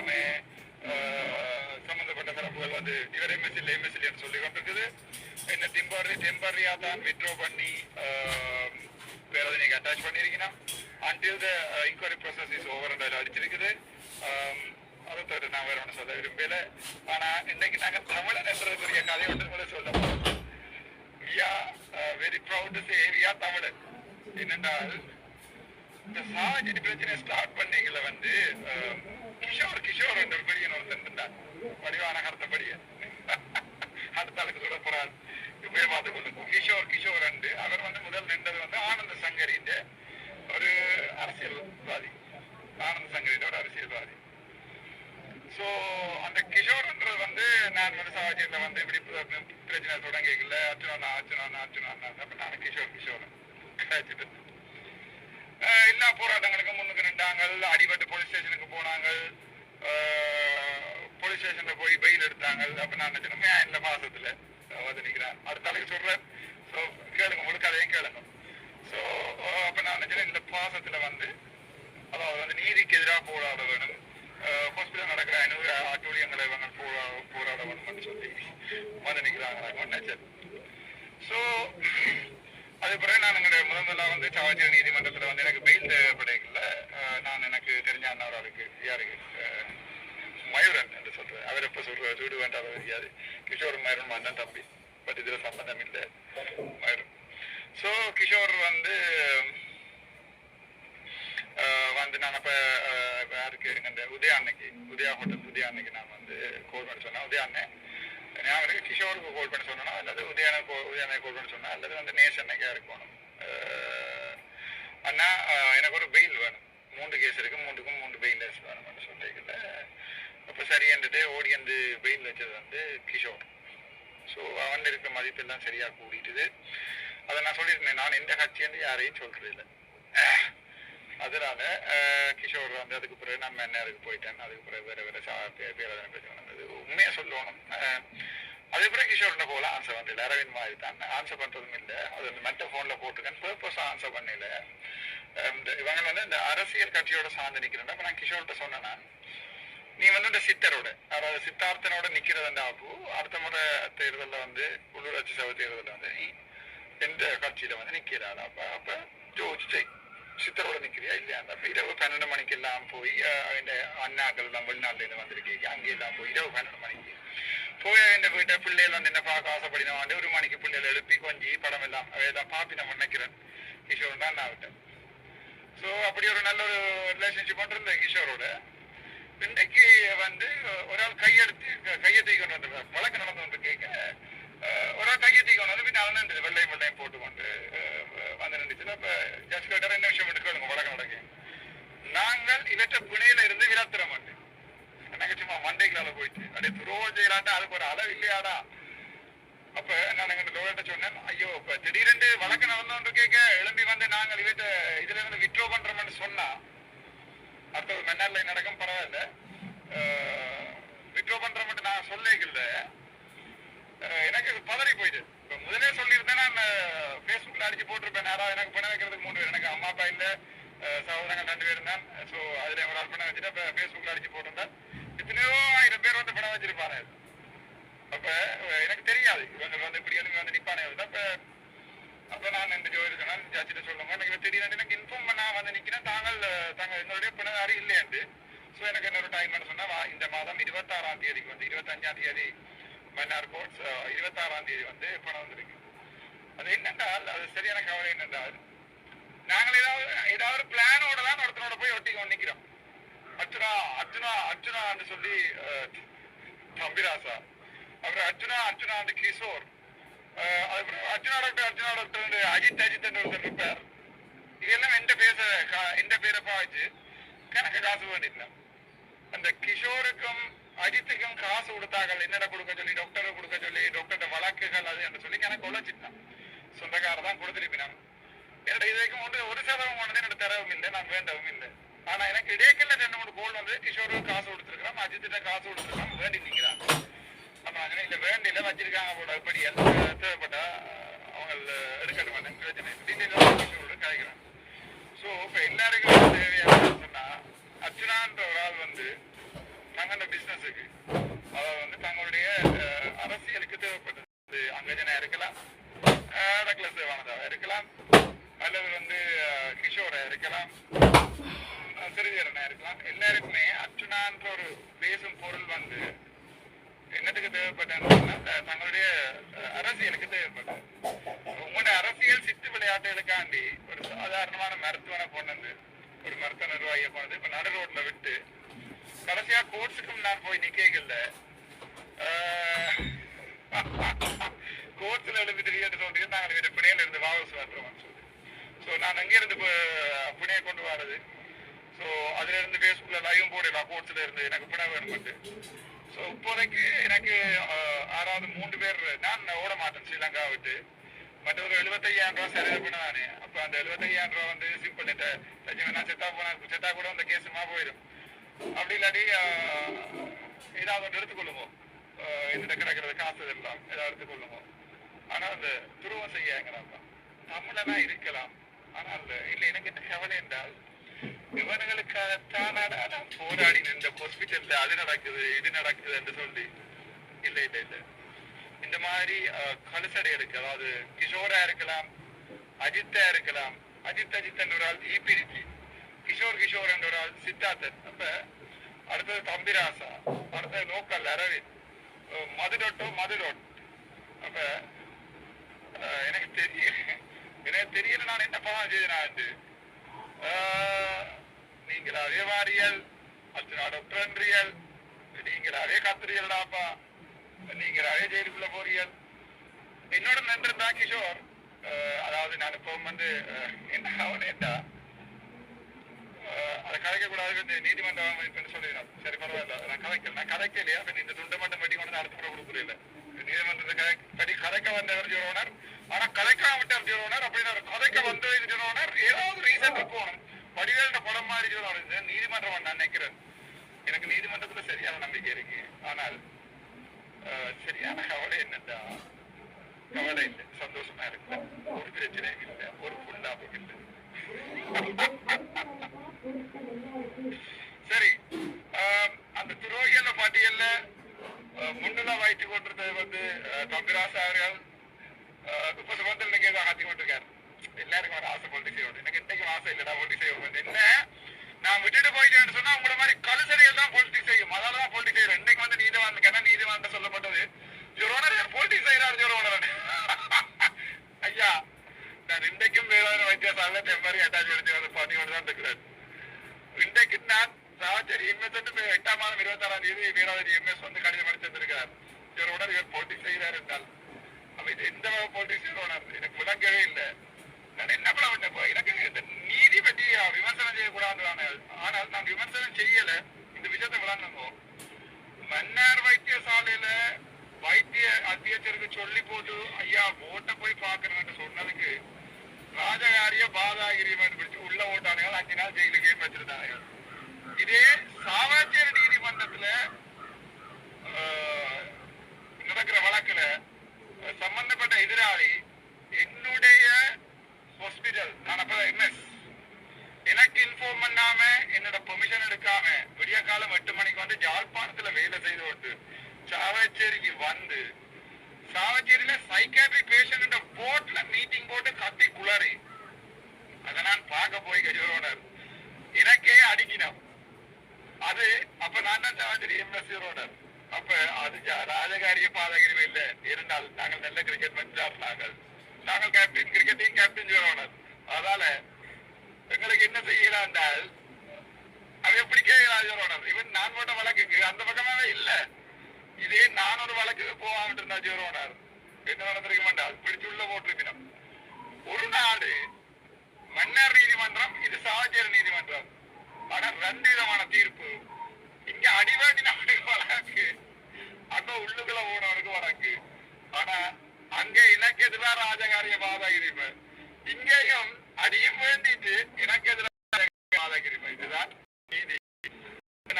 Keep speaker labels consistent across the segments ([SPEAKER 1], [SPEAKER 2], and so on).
[SPEAKER 1] எல்லாமே சம்பந்தப்பட்ட தரப்புகள் வந்து இவர் எம்எஸ்எல் எம்எஸ்எல் சொல்லி கொண்டிருக்குது என்ன டெம்பரரி டெம்பரரியா தான் வித்ரோ பண்ணி அஹ், வேற நீங்க attach பண்ணிருக்கீங்கன்னா until the enquiry process is over and அடிச்சிருக்குது. அதை தவிர நான் வேற ஒன்றும் சொல்ல விரும்பல. ஆனா இன்னைக்கு நாங்க தமிழன் என்றதுக்குரிய கதை ஒன்று கூட சொல்ல போறோம். We are uh, very proud to தமிழன் என்னென்றால் இந்த சாவச்சேரி பிரச்சனை ஸ்டார்ட் பண்ணீங்கள வந்து கிஷோர் கிஷோர் என்ற பெரிய ஒருத்தன் இருந்தார் வடிவான அடுத்தபடிய அடுத்த ஆளுக்கு இப்பயே பார்த்து கொண்டு கிஷோர் கிஷோர் என்று அவர் வந்து முதல் நின்றது வந்து ஆனந்த சங்கரின் ஒரு அரசியல்வாதி. ஆனந்த சங்கரின் அரசியல்வாதி. சோ அந்த கிஷோர்ன்றது வந்து நான் வந்து சமாஜத்தில் வந்து இப்படி பிரச்சனை தொடங்கல அச்சுனா அச்சுனா அச்சுனா அப்ப நான் கிஷோர் கிஷோர். எல்லா போராட்டங்களுக்கும் முன்னுக்கு நின்றாங்க. அடிபட்டு போலீஸ் ஸ்டேஷன் போனாங்க. போலீஸ் ஸ்டேஷன்ல போய் பெயில் எடுத்தாங்க. அப்ப நான் நினைச்சேன் இந்த மாசத்துல? வந்து நிக்கிறேன் அடுத்த ஆளுக்கு சொல்றேன். ஸோ கேளுங்க. முழு கதையும் கேளுங்க. ஸோ அப்ப நான் நினைச்சேன் இந்த பாசத்துல வந்து அதாவது வந்து நீதிக்கு எதிராக போராட வேணும். ஹாஸ்பிட்டல் நடக்கிற ஐநூறு அட்டூழியங்களை இவங்க போரா போராட வேணும்னு சொல்லி வந்து நிக்கிறாங்க. நினைச்சேன் ஸோ அது பிறகு நான் எங்களுடைய முதல் முதல்ல வந்து சாவச்சேரி நீதிமன்றத்தில் வந்து எனக்கு பெயில் தேவைப்படைகள்ல எனக்கு இருக்கு யாருக்கு மயூரன் என்று சொல்றேன் அவர் எப்ப சொல்ற வீடு வேண்டாம் தெரியாது கிஷோர் மயூரன் அண்ணன் தம்பி. பட் இதுல சம்பந்தம் இல்லை. மயூரன். ஸோ கிஷோர் வந்து வந்து நான் அப்ப யாருக்கு இந்த உதயா அன்னைக்கு உதயா ஹோட்டல் உதயா அன்னைக்கு நான் வந்து கோல் பண்ண சொன்னேன். உதயா அண்ணன் ஞாபகம் அவருக்கு கிஷோருக்கு கோல் பண்ண சொன்னா அல்லது உதயான உதயானை கோல் பண்ண சொன்னா? அல்லது வந்து நேசன்னைக்கா இருக்கணும்? அஹ், அண்ணா எனக்கு ஒரு பெயில் வேணும் மூன்று கேஸ் இருக்கு மூன்றுக்கும் மூன்று பெயில் வேணும்னு சொல்லிக்கல அப்ப சரி என்றுட்டு ஓடி வந்து பெயில் வச்சது வந்து கிஷோர் ஸோ அவன் இருக்க சரியா கூடிட்டுது அதை நான் சொல்லியிருந்தேன். நான் எந்த கட்சின்னு யாரையும் சொல்றது இல்லை. அதனால கிஷோர் வந்து அதுக்கு பிறகு நான் மன்னருக்கு போயிட்டேன். அதுக்கு பிறகு வேற வேற சா பே- பேராதனை பிரச்சனை நடந்தது உண்மையா சொல்லணும். அதுக்கு பிறகு கிஷோர்கிட்ட போல ஆன்சர் பண்ணல அரவிந்த் மாதிரி தான். ஆன்சர் பண்றதும் இல்லை. அது வந்து மெட்ட போன்ல போட்டுக்கேன் பர்பஸ் ஆன்சர் பண்ணல. இந்த இவங்க வந்து இந்த அரசியல் கட்சியோட சார்ந்து நிக்கிறேன். அப்ப நான் கிஷோர்கிட்ட சொன்னேன் நான், நீ வந்து இந்த சித்தரோட அதாவது சித்தார்த்தனோட நிக்கிறதுண்டா அப்போ அடுத்த முறை தேர்தலில் வந்து உள்ளூராட்சி சபை தேர்தலில் வந்து நீ எந்த கட்சியில வந்து நிக்கிறாள்? அப்ப அப்ப யோசிச்சு சித்தரோட நிக்கிறியா இல்லையா? அந்த இரவு பன்னெண்டு மணிக்கு எல்லாம் போய் அஹ், அவன் அண்ணாக்கள் எல்லாம் வெளிநாட்டுல இருந்து வந்திருக்கீங்க. அங்கே எல்லாம் போய் இரவு பன்னெண்டு மணிக்கு. போய் இந்த வீட்டை பிள்ளைகள் வந்து என்ன பார்க்க ஆசைப்படின ஒரு மணிக்கு பிள்ளைகள் எழுப்பி கொஞ்சி படம் எல்லாம் அவையெல்லாம் பாப்பி நம்ம நினைக்கிறேன். கிஷோர் தான் நான் விட்டேன் ஸோ அப்படி ஒரு நல்ல ஒரு ரிலேஷன்ஷிப் இருந்தேன் கிஷோரோட. இன்னைக்கு வந்து ஒரு ஆள் கையெடுத்து கையை தூக்கி கொண்டு வந்து வழக்கு நடந்து வந்து கேட்க ஒரு ஆள் கையை தூக்கி கொண்டு வந்து பின்ன அவன் வெள்ளையும் வெள்ளையும் போட்டு கொண்டு வந்து நின்றுச்சு அப்ப ஜஸ்ட் கேட்டார் என்ன விஷயம் விட்டு கேளுங்க வழக்கு நடக்கு. நாங்கள் இவற்றை புனையில இருந்து விரத்துற மாட்டேன் எனக்கு சும்மா மண்டைகளால போயிட்டு அப்படியே துரோகம் செய்யலாட்டா அதுக்கு ஒரு அளவு இல்லையாடா. அப்ப நான் எங்க லோயர்ட்ட சொன்னேன் ஐயோ இப்ப திடீரென்று வழக்கு நடந்தோன்று கேட்க எழும்பி வந்து நாங்கள் இவற்றை இதுல இருந்து விட்ரோ பண்றோம்னு சொன்னா அடுத்த ஒரு மென்னார்ல நடக்கும்? பரவாயில்ல. வித்ட்ரா பண்ற மட்டும் நான் சொல்லிக்கல எனக்கு பதறி போயிட்டு. இப்போ முதலே சொல்லியிருந்தேன் நான் ஃபேஸ்புக்கில் அடிச்சு போட்டிருப்பேன். யாராவது எனக்கு பணம் வைக்கிறதுக்கு மூணு பேர். எனக்கு அம்மா அப்பா இல்ல. சகோதரங்கள் ரெண்டு பேர் தான் ஸோ அதுல ஒரு ஆள் பணம் வச்சுட்டு இப்போ ஃபேஸ்புக்ல அடிச்சு போட்டிருந்தேன். எத்தனையோ ஆயிரம் பேர் வந்து பணம் வச்சிருப்பாங்க. அப்ப எனக்கு தெரியாது. இவங்க வந்து இப்படி எழுதி வந்து நிப்பானே அப்ப அப்ப நான் இந்த ஜோதி சொன்னால் ஜாச்சிட்ட சொல்லுங்க. எனக்கு தெரியாது எனக்கு இன்ஃபார்ம் பண்ண வந்து நிக்கிறேன். தாங்கள் தாங்கள் இல்லையாண்டு ஸோ எனக்கு இன்னொரு டைம் சொன்னா இந்த மாதம் இருபத்தாறாம் தேதிக்கு வந்து இருபத்தஞ்சாம் தேதி மன்னார் கோட்ஸ் இருபத்தாறாம் தேதி வந்து பணம் வந்திருக்கு. அது என்னென்றால் அது சரியான கவலை என்னென்றால் நாங்கள் ஏதாவது ஏதாவது பிளானோட தான் ஒருத்தனோட போய் ஒட்டி கொண்டு அர்ச்சுனா அர்ச்சுனா அர்ச்சுனான்னு சொல்லி தம்பிராசா. அப்புறம் அர்ச்சுனா அர்ச்சுனா அந்த கிஷோர். அதுக்கப்புறம் அர்ச்சுனா டாக்டர் அர்ச்சுனா டாக்டர் அஜித் அஜித் என்று ஒருத்தர் இருப்பார். இதெல்லாம் எந்த பேச கா- எந்த பேரை பாய்ச்சு கணக்கு காசு இல்லை? அந்த கிஷோருக்கும் அஜித்துக்கும் காசு கொடுத்தார்கள். என்னடா கொடுக்க சொல்லி டாக்டரை கொடுக்க சொல்லி டாக்டர்கிட்ட வழக்குகள் அது என்று சொல்லி கணக்கு உழைச்சிட்டான் சொந்தக்காரர் தான் கொடுத்துருப்பினான் என்னோட இது வரைக்கும் ஒன்று ஒரு சதவீதம் வந்து என்னோட தரவும் இல்லை நான் வேண்டவும் இல்லை. ஆனா எனக்கு இடைக்கல்ல ரெண்டு மூணு கோல் வந்து கிஷோருக்கு காசு கொடுத்துருக்கிறோம் அஜித்திட்ட காசு கொடுத்துருக்கோம் வேண்டி நிற்கிறான் அப்ப நான் இல்ல வேண்டியில வச்சிருக்காங்க போல இப்படி எல்லாம் தேவைப்பட்டா அவங்க எடுக்கணும் பிரச்சனை டீட்டெயிலாக கிஷோரோட ஸோ இப்போ எல்லாருக்கும் தேவையான சொன்னா அர்ச்சனான்ற ஒரு ஆள் வந்து தங்களோட பிசினஸுக்கு அவ வந்து தங்களுடைய அரசியலுக்கு தேவைப்பட்டது. அங்கஜனா இருக்கலாம் அஹ், டக்ளஸ் தேவானதாவா இருக்கலாம் அல்லது வந்து கிஷோரா இருக்கலாம் அஹ், சிறிதரனா இருக்கலாம். எல்லாருக்குமே அர்ச்சனான்ற ஒரு பேசும் பொருள் வந்து என்னத்துக்கு தேவைப்பட்டதுன்னா தங்களுடைய அரசியலுக்கு தேவைப்பட்டது. உங்களுடைய அரசியல் சித்து விளையாட்டுகளுக்காண்டி ஒரு சாதாரணமான மருத்துவனை கொண்டு வந்து ஒரு மருத்துவ நிர்வாகியை போனது இப்ப நடு ரோட்ல விட்டு கடைசியா கோர்ட்ஸுக்கும் நான் போய் நிக்கல கோர்ட்ஸ்ல எழுந்துட்டு சொல்லிட்டு நாங்கள் வீட்டு பிணையில இருந்து வாபஸ் வந்துருவோம் சொல்லி ஸோ நான் அங்கே இருந்து பிணையை கொண்டு வரது ஸோ அதுல இருந்து ஃபேஸ்புக்ல லைவும் போடலாம் கோர்ட்ஸ்ல இருந்து எனக்கு பிணை வேணும்ட்டு ஸோ இப்போதைக்கு எனக்கு ஆறாவது மூன்று பேர் நான் ஓட மாட்டேன் ஸ்ரீலங்கா விட்டு. மற்றொரு எழுபத்தையாயிரம் ரூபா செலவு பண்ண நானே அப்போ அந்த எழுபத்தையாயிரம் ரூபா வந்து சிம்பிள் தச்சு நான் செத்தா போனா செத்தா கூட அந்த கேஸுமா போயிடும் அப்படி இல்லாட்டி ஏதாவது ஒன்று எடுத்துக்கொள்ளுவோம் இந்த கிடக்கிறது காசு எல்லாம் ஏதாவது எடுத்துக்கொள்ளுமோ? ஆனால் அந்த துருவம் செய்ய தமிழனா இருக்கலாம். ஆனால் இல்லை எனக்கு என்ன கவலை என்றால் இவனுங்களுக்காகத்தான் நான் போராடி நின்ற ஹாஸ்பிட்டல்ல அது நடக்குது இது நடக்குது என்று சொல்லி இல்லை இல்லை இல்லை. இந்த மாதிரி அஹ், இருக்கு அதாவது கிஷோரா இருக்கலாம் அஜித்தா இருக்கலாம். அஜித் அஜித் என்ற ஒரு ஆள் ஈபிரிச்சி கிஷோர் கிஷோர் என்ற ஒரு ஆள் சித்தார்த்தன். அப்ப அடுத்தது தம்பிராசா அடுத்தது நோக்கல் அரவிந்த். அஹ், மதுடொட்டோ மதுடொட் அப்ப எனக்கு தெரியல எனக்கு தெரியல நான் என்ன பாவம் செய்தேன் நீங்களாவே வாரியல் அத்தனை டாக்டர்ன்றியல் நீங்களாவே நீங்கள் அதே ஜெயிலுக்குள்ள போறீர்கள் என்னோட நண்பர் தான் கிஷோர் அதாவது நான் இப்போ வந்து என்ன அவன் அதை கலைக்க கூடாது நீதிமன்றம் அமைப்புன்னு சொல்லிடுறோம் சரி பரவாயில்ல. நான் கலைக்கல. நான் கதைக்கலையா அப்ப இந்த துண்டை மட்டும் பட்டி கொண்டு வந்து அடுத்த முறை கொடுக்குறீங்க நீதிமன்றத்தை படி கலைக்க வந்தவர் ஜோரோனர் ஆனா கலைக்காம விட்டவர் ஜோரோனர் அப்படின்னு ஒரு கதைக்க வந்தவர் ஜோரோனர் ஏதாவது ரீசன் இருக்கும் வடிவேல படம் மாதிரி ஜோரோனர் நீதிமன்றம் நான் நினைக்கிறேன். எனக்கு நீதிமன்றத்துல சரியான நம்பிக்கை இருக்கு. ஆனால் சரியான கவலை என்னன்னா கவலை இல்லை சந்தோஷமா இருக்கு ஒரு பிரச்சனையும் இல்லை ஒரு புல்லாப்பும் இல்லை சரி அந்த துரோகிகள பாட்டியல்ல முன்னெல்லாம் வாய்த்து கொண்டிருந்தது வந்து தம்பிராச அவர்கள் அஹ், முப்பது வந்து இன்னைக்கு ஆத்தி கொண்டிருக்காரு எல்லாருக்கும் ஒரு ஆசை போட்டி செய்வோம் எனக்கு இன்னைக்கும் ஆசை இல்லடா போட்டி செய்வோம் என்ன நான் விட்டுட்டு போயிட்டேன்னு சொன்னா உங்களை மாதிரி கலுசரிகள் தான் போட்டி செய்யும் அதால தான் போட்டி செய்யறேன் இன்னைக்கு வந்து நீதிவான் கேட்டா நீ சொல்லப்பட்டது ஜோரோனர் பொலிட்டிக்ஸ் செய்யறாரு ஜோரோனர் ஐயா நான் இன்றைக்கும் வேளாண் வைத்தியசாலையில டெம்பரரி அட்டாச் பண்ணி வந்து பண்ணி கொண்டு தான் இருக்கிறேன் இன்றைக்கு நான் சாவச்சேரி எம்எஸ் வந்து எட்டாம் மாதம் இருபத்தாறாம் எம் எஸ் வந்து கடிதம் அடித்து இவருடன் இவர் போட்டி செய்கிறார் என்றால் அப்ப இது எந்த வகை போட்டி செய்யணும் எனக்கு விளங்கவே இல்லை. நான் என்ன பண்ண விட்டேன் எனக்கு நீதி பற்றி விமர்சனம் செய்யக்கூடாது ஆனால் நான் விமர்சனம் செய்யல. இந்த விஷயத்தை விளங்கணும் மன்னார் வைத்தியசாலையில வைத்திய அத்தியட்சருக்கு சொல்லி போட்டு ஐயா ஓட்ட போய் பாக்குறேன்னு சொன்னதுக்கு ராஜகாரிய பாதாகிரியம் பிடிச்சு உள்ள ஓட்டானுகள் அஞ்சு நாள் ஜெயிலுக்கே வச்சிருந்தாங்க இதே சாவச்சேரி நீதிமன்றத்துல நடக்கிற வழக்குல சம்பந்தப்பட்ட எதிராளி என்னுடைய ஹாஸ்பிட்டல் நான் அப்ப எம்எஸ் எனக்கு இன்ஃபார்ம் பண்ணாம என்னோட பெர்மிஷன் எடுக்காம விடிய காலம் எட்டு மணிக்கு வந்து ஜாழ்ப்பாணத்துல வேலை செய்து கொண்டு சாவச்சேரிக்கு வந்து சாவச்சேரியில சைக்காட்ரி பேஷண்ட் போர்ட்ல மீட்டிங் போட்டு கத்தி குளறி. அதை நான் பார்க்க போய் கஜோனர் எனக்கே அடிக்கணும். அது அப்ப நான் தான் சாவச்சேரி அப்ப அது ராஜகாரிய பாதகிரி இல்ல. இருந்தால் நாங்கள் நல்ல கிரிக்கெட் பஞ்சாப் நாங்கள். நாங்கள் கேப்டன் கிரிக்கெட்டையும் கேப்டன் ஜோனர் அதனால எங்களுக்கு என்ன செய்யலாம் என்றால் அது எப்படி கேட்கலாம் இவன் நான் போட்ட வழக்குக்கு அந்த பக்கமாவே இல்ல. இதே நான் ஒரு வழக்குக்கு போகாமட்டு இருந்தா ஜோரோனார் என்ன நடந்திருக்க மாட்டால் பிடிச்சுள்ள போட்டிருக்கணும் ஒரு நாடு மன்னர் நீதிமன்றம் இது சாவச்சேரி நீதிமன்றம். ஆனா ரெண்டு விதமான தீர்ப்பு. இங்க அடிவாட்டினவனுக்கு வழக்கு. அங்க உள்ளுக்குள்ள போனவனுக்கு வழக்கு. ஆனா அங்க எனக்கு எதிராக ராஜகாரிய பாதகிரிமை. இங்கேயும் அடியும் வேண்டிட்டு எனக்கு எதிராக பாதகிரிமை. இதுதான் நீதி.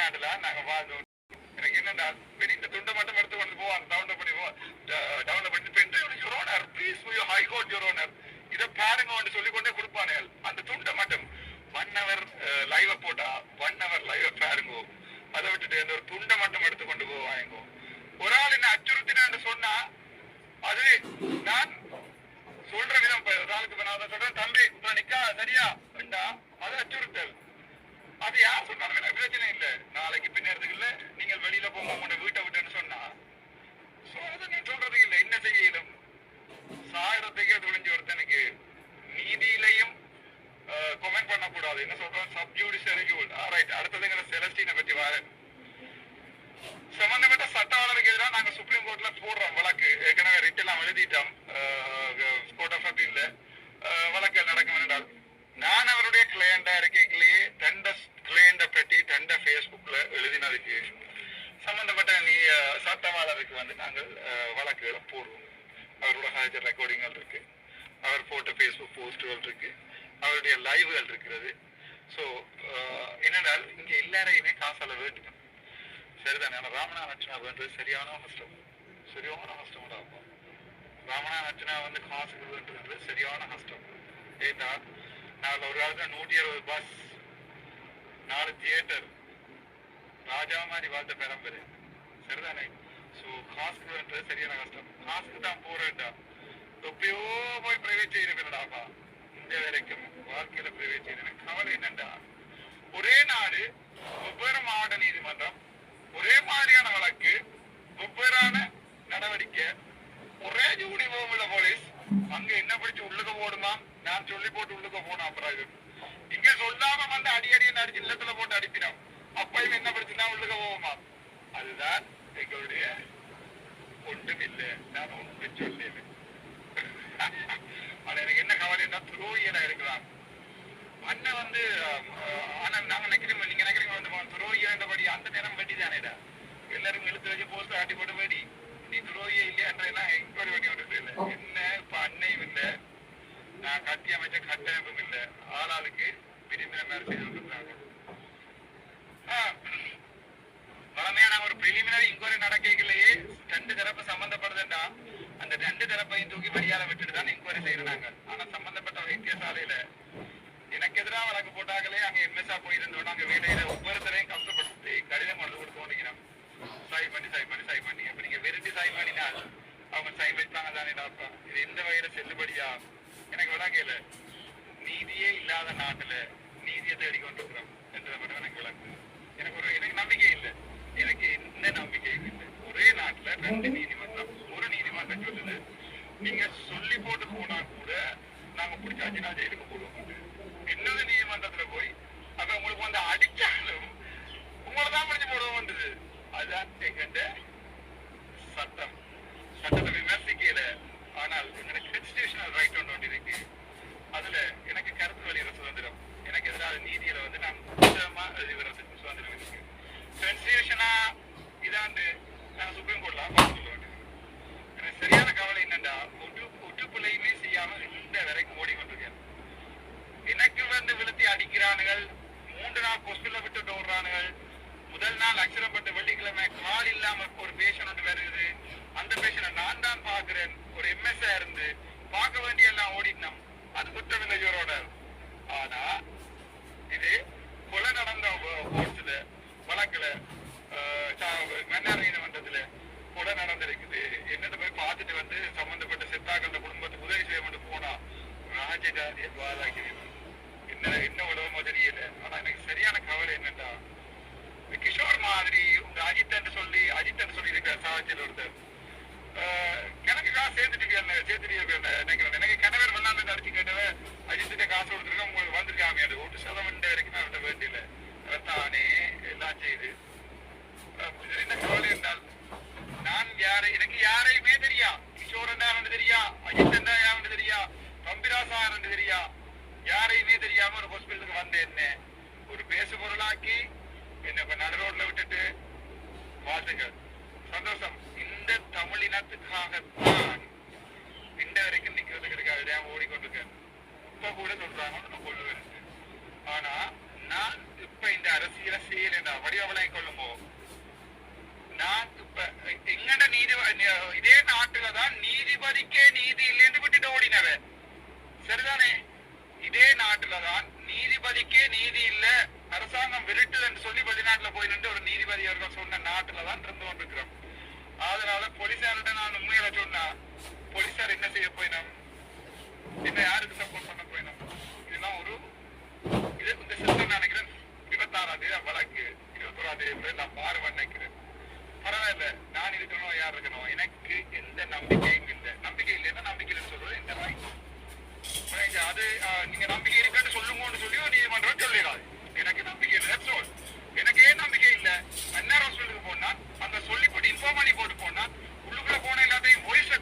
[SPEAKER 1] நாட்டுல நாங்க பார்த்தோம் எனக்கு என்னன்னா இந்த துண்டை மட்டும் எடுத்து கொண்டு போவான் டவுன்ல பண்ணி போ டவுன்ல பண்ணி pen drive please you high court your இதை பாருங்க சொல்லி கொண்டே கொடுப்பானுகள் அந்த துண்டை மட்டும் ஒன் ஹவர் லைவ போட்டா ஒன் ஹவர் லைவ பாருங்கோ அதை விட்டுட்டு அந்த ஒரு துண்டை மட்டும் எடுத்து கொண்டு போவாங்க ஒரு ஆள் என்ன அச்சுறுத்தினான்னு சொன்னா அது நான் சொல்ற விதம் ஒரு ஆளுக்கு இப்ப நான் அதை சொல்றேன் தம்பி இப்ப நிக்கா சரியா? வேண்டா அது அச்சுறுத்தல். அது யார் சொன்னாலும் எனக்கு பிரச்சனை இல்ல. நாளைக்கு பின்னேறதுக்கு இல்ல நீங்கள் வெளியில போங்க உங்க வீட்டை விட்டுன்னு சொன்னா. சோ அது நீ சொல்றதுக்கு இல்ல. என்ன செய்ய இயலும் சாகிறதுக்கே துணிஞ்சு ஒருத்தனுக்கு நீதியிலையும் கொமெண்ட் பண்ணக்கூடாது என்ன சொல்றோம் சப்ஜூடிஷியரி ரூல் ரைட் அடுத்ததுங்கிற செலஸ்டீனை பற்றி வாரேன் சம்பந்தப்பட்ட சட்டவாளருக்கு எதிராக நாங்க சுப்ரீம் கோர்ட்ல போடுறோம் வழக்கு ஏற்கனவே ரிட் எல்லாம் எழுதிட்டோம் கோர்ட் ஆஃப் அப்பீல்ல வழக்கு நடக்கும் என்றால் நான் அவருடைய கிளையண்டா இருக்கையிலேயே தண்ட கிளையண்ட பற்றி தண்ட ஃபேஸ்புக்ல எழுதினதுக்கு சம்பந்தப்பட்ட நீ அஹ், சட்டவாளருக்கு வந்து நாங்கள் அஹ், வழக்குகளை போடுவோம் அவரோட ஹாஜர் ரெக்கார்டிங்கள் இருக்கு அவர் போட்ட ஃபேஸ்புக் போஸ்டுகள் இருக்கு அவருடைய லைவ்கள் இருக்கிறது ஸோ என்னென்றால் இங்க எல்லாரையுமே காசால வேண்டிக்கணும் சரிதானே ஆனா ராமனா நச்சனா வேண்டது சரியான கஷ்டம். சரியான கஷ்டம் இருக்கும் ராமனா நச்சனா வந்து காசு வேண்டது சரியான கஷ்டம். ஏன்னா நாலு ஒரு காலத்துல நூற்றி அறுபது பஸ் நாலு தியேட்டர் ராஜா மாதிரி வாழ்ந்த பெரம்பரு. சரிதானே? ஸோ காசு வேண்டது சரியான கஷ்டம். காசுக்கு தான் போறேன்டா. எப்பயோ போய் பிரைவேட் செய்யிருக்கிறடாப்பா இந்த வரைக்கும் வாழ்க்கையில பிரைவேட் செய்யறேன் கவலை என்னண்டா? ஒரே நாடு வெவ்வேறு மாவட்ட நீதிமன்றம் ஒரே மாதிரியான வழக்கு வெவ்வேறான நடவடிக்கை. ஒரே ஜூடி உள்ள போலீஸ். அங்க என்ன பிடிச்சு உள்ளுக்க போடுமா? நான் சொல்லி போட்டு உள்ளுக்க போனோம் அப்புறம் இங்க சொல்லாம வந்து அடி அடி அடிச்சு இல்லத்துல போட்டு அடிப்பினோம். அப்பயும் என்ன பிரச்சனை உள்ளுக்க போவோமா அதுதான் எங்களுடைய ஒன்றும் இல்லை நான் ஒன்று சொல்லேன் ஆனா எனக்கு என்ன கவலைன்னா துரோகியனா இருக்கலாம். அண்ணன் வந்து ஆனா நாங்க நினைக்கிறோம் நீங்க நினைக்கிறீங்க வந்து துரோகியாண்டபடி அந்த நேரம் வெட்டி தானேடா எல்லாரும் இழுத்து வச்சு போட்டு வெடி நீ துரோகியே இல்லையான்றதுனா என்கொயரி பண்ணி இல்லை. என்ன இப்ப அன்னையும் இல்லை. நான் கட்டி அமைச்ச கட்டமைப்பும் இல்லை. ஆளாளுக்கு செய்து கொண்டிருக்காங்க வளமையா நாங்க ஒரு பிரிலிமினரி இன்கொயரி நடக்கலையே ரெண்டு தரப்பு சம்பந்தப்படுதுண்டா. அந்த ரெண்டு தரப்பையும் தூக்கி வெளியால விட்டுட்டு தான் இன்கொயரி செய்யறாங்க. ஆனா சம்பந்தப்பட்ட வைத்தியசாலையில எனக்கு எதிராக வழக்கு போட்டாங்களே அங்க எம்எஸ்ஆ போயிருந்தோம். அங்க வேலையில ஒவ்வொருத்தரையும் கஷ்டப்படுத்தி கடிதம் கொண்டு கொடுத்து கொண்டிருக்கிறோம். சை பண்ணி சை பண்ணி சை பண்ணி. அப்ப நீங்க விரும்பி சை பண்ணினால் அவங்க சை வைப்பாங்க தானே டாப்பா இது எந்த வகையில செல்லுபடியா? எனக்கு விளங்கல நீதியே இல்லாத நாட்டுல நீதியை தேடி கொண்டிருக்கிறோம் என்ற மட்டும் எனக்கு விளக்கு. எனக்கு ஒரு எனக்கு நம்பிக்கை இல்லை. எனக்கு எந்த நம்பிக்கையும் இல்லை. ஒரே நாட்டுல ரெண்டு நீதிமன்றம் ஒரு நீதிமன்றம் சொல்லுது. நீங்க சொல்லி போட்டு போனா கூட நாங்க பிடிச்சாச்சு நான் ஜெயிலுக்கு போடுவோம். இன்னொரு நீதிமன்றத்துல போய் அப்ப உங்களுக்கு வந்து அடிச்சாலும் நீதிபதிக்கே நீதி இல்ல அரசாங்கம் விரட்டுதுன்னு சொல்லி வெளிநாட்டுல போய் நின்று ஒரு நீதிபதி அவர்கள் சொன்ன நாட்டுலதான் இருந்து கொண்டிருக்கிறோம் அதனால போலீசார்கிட்ட நான் உண்மையில சொன்னா போலீசார் என்ன செய்ய போயினோம்? என்ன யாருக்கு சப்போர்ட் பண்ண போயினோம்? இதெல்லாம் ஒரு இது இந்த சிஸ்டம் நினைக்கிறேன் இருபத்தாறாம் தேதி வழக்கு. இருபத்தோராம் தேதி நான் மாறுவேன் நினைக்கிறேன். பரவாயில்ல நான் இருக்கணும் யார் இருக்கணும் எனக்கு எந்த நம்பிக்கையும் இல்லை. நம்பிக்கை இல்லைன்னா நம்பிக்கை இல்லைன்னு சொல்றது இந்த ரைட் அது நீங்க நம்பிக்கை இருக்குன்னு சொல்லுங்கன்னு சொல்லி நீ நீதிமன்றம் சொல்லிடாது எனக்கு நம்பிக்கை இல்லை சொல் எனக்கு ஏன் நம்பிக்கை இல்ல? அந்நேரம் சொல்லுக்கு போனா அந்த சொல்லி போட்டு இன்ஃபார்ம் பண்ணி போட்டு போனா உள்ளுக்குள்ள போன எல்லாத்தையும் வாய்ஸ்ல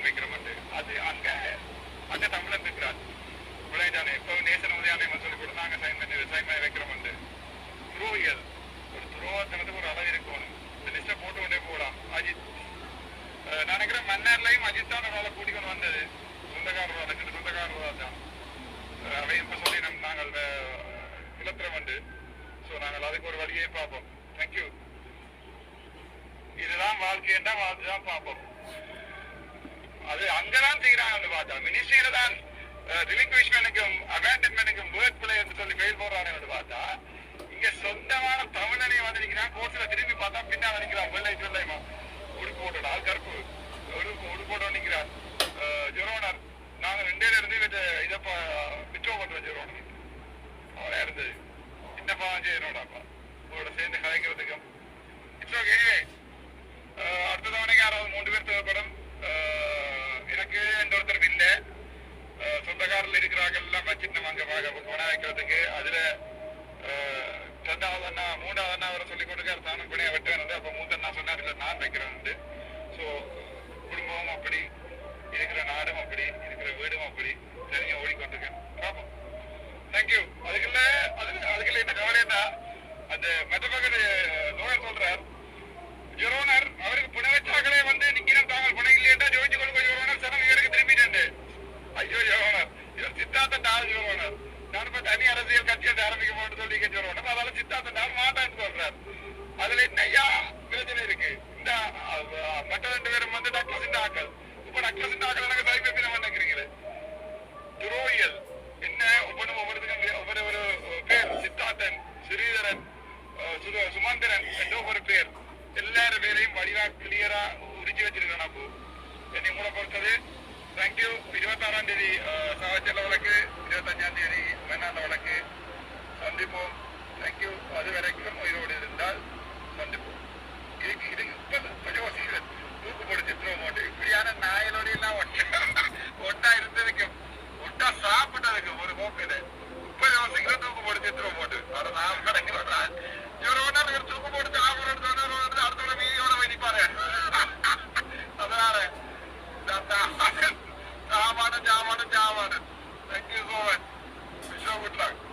[SPEAKER 1] நாங்கள் வந்து அது அங்க அங்க தமிழன் இருக்கிறார் விளையாட்டானே இப்போ நேசன் உதயாண்ணன் சொல்லி போட்டு நாங்க சைன் பண்ணி சைன் பண்ணி வைக்கிறோம் துரோகிகள். ஒரு துரோகத்தினத்துக்கு ஒரு அளவு இருக்கணும் இந்த லிஸ்ட்டை போட்டு கொண்டே போகலாம். அஜித். நினைக்கிறேன் மன்னார்லையும் அஜித் தான் அவளை கூட்டிக்கொண்டு வந்தது. சொந்தக்காரர் அதுக்கு சொந்தக்காரர் தான் அஹ் அவை இப்ப சொல்லி நம் நாங்கள் இலத்திரம் வந்து ஸோ நாங்கள் அதுக்கு ஒரு வழியை பார்ப்போம். தேங்க்யூ இதுதான் வாழ்க்கைன்னா வாழ்த்துதான் பார்ப்போம். அது அங்கதான் செய்யறாங்க பார்த்தா மினிஸ்ட்ரியில தான் அபேண்டன் மேனுக்கும் வேர்ட் பிளே என்று சொல்லி மெயில் போடுறாங்க பார்த்தா இங்க சொந்தமான தமிழனை வந்து நிக்கிறான் கோர்ட்ல திரும்பி பார்த்தா பின்னால நிக்கிறான் வெள்ளை சொல்லைமா உடுப்பு போட்டோட ஆள் கருப்பு உடுப்பு உடுப்பு போட்டோ நிக்கிறார். ஜெரோனர் நாங்க ரெண்டே இருந்து இதை இதை விட்ரோ பண்றோம் ஜெரோனர். அவரே இருந்தது என்ன பாவம் செய்யணும்டாப்பா உங்களோட சேர்ந்து கலைக்கிறதுக்கும். இட்ஸ் ஓகே அடுத்த தவணைக்கு யாராவது மூன்று பேர் தேவைப்படும். அஹ், எனக்கு எந்த ஒருத்தரும் இல்லை. சொந்தக்காரில் இருக்கிறார்கள் எல்லாம் வச்சுட்டு அங்க பண வைக்கிறதுக்கு. அதுல ரெண்டாவது அண்ணா மூணாவது அண்ணா அவரை சொல்லி கொடுக்காரு. தானும் பிணைய வெட்டுவேன் அப்ப மூத்த அண்ணா சொன்னார் இல்ல நான் வைக்கிறேன் ஸோ குடும்பமும் அப்படி இருக்கிற நாடும் அப்படி இருக்கிற வீடும் அப்படி தெரிஞ்ச ஓடிக்கொண்டிருக்கேன் பார்ப்போம் தேங்க்யூ அதுக்குள்ள அதுக்கு அதுக்குள்ள என்ன கவலைன்னா அந்த மெட்டபகர் லோயர் சொல்றார் யுரோனர் அவருக்கு புனவச்சாக்களே வந்து நிக்கிறோம் தாங்கள் புனையிலேட்டா ஜோதிச்சு கொள்கை யுரோனர் சனவியருக்கு திரும்பிட்டு ஐயோ யுரோனர் இவர் சித்தாந்த டால் யுரோனர் நான் இப்ப தனி அரசியல் கட்சியை ஆரம்பிக்க மாட்டேன் சொல்லி யுரோனர் அதனால சித்தாந்த டால் மாட்டான்னு சொல்றார் அதுல என்னையா பிரச்சனை இருக்கு இந்த அஹ், மற்ற ரெண்டு பேரும் வந்து டக்ளஸ் ஆக்கள் இப்ப டக்ளஸ் ஆக்கள் எனக்கு சைபர் நம்ம நினைக்கிறீங்களே துரோகியல் என்ன ஒவ்வொன்றும் ஒவ்வொருத்துக்கும் ஒவ்வொரு ஒரு பேர் சித்தார்த்தன் ஸ்ரீதரன் அஹ் சுத- சுமந்திரன் என்ற ஒரு பேர் எல்லாரும் பேரையும் வடிவா கிளியரா உரிச்சு வச்சிருக்கேன் அப்போ என்னை மூல பொறுத்தது தேங்க்யூ இருபத்தாறாம் தேதி சாவச்சல வழக்கு இருபத்தஞ்சாம் தேதி வேணாந்த வழக்கு சந்திப்போம் தேங்க்யூ அது வரைக்கும் உயிரோடு இருந்தால் சந்திப்போம் இதுக்கு இது இப்ப இப்ப யோசிக்கிறேன் தூக்கு போட்டு சித்திரம் போட்டு இப்படியான நாயலோட எல்லாம் ஒட்டா ஒட்டா இருந்ததுக்கு ஒட்டா சாப்பிட்டதுக்கு ஒரு போக்குது இப்ப யோசிக்கிறேன் தூக்கு போட்டு சித்திரம் போட்டு அதை நான் கிடைக்கிறேன் இவர் ஒன்றா தூக்கு போட்டு পারেন তবে আরে যা মানে যা মানে যা মানে thank you so much good luck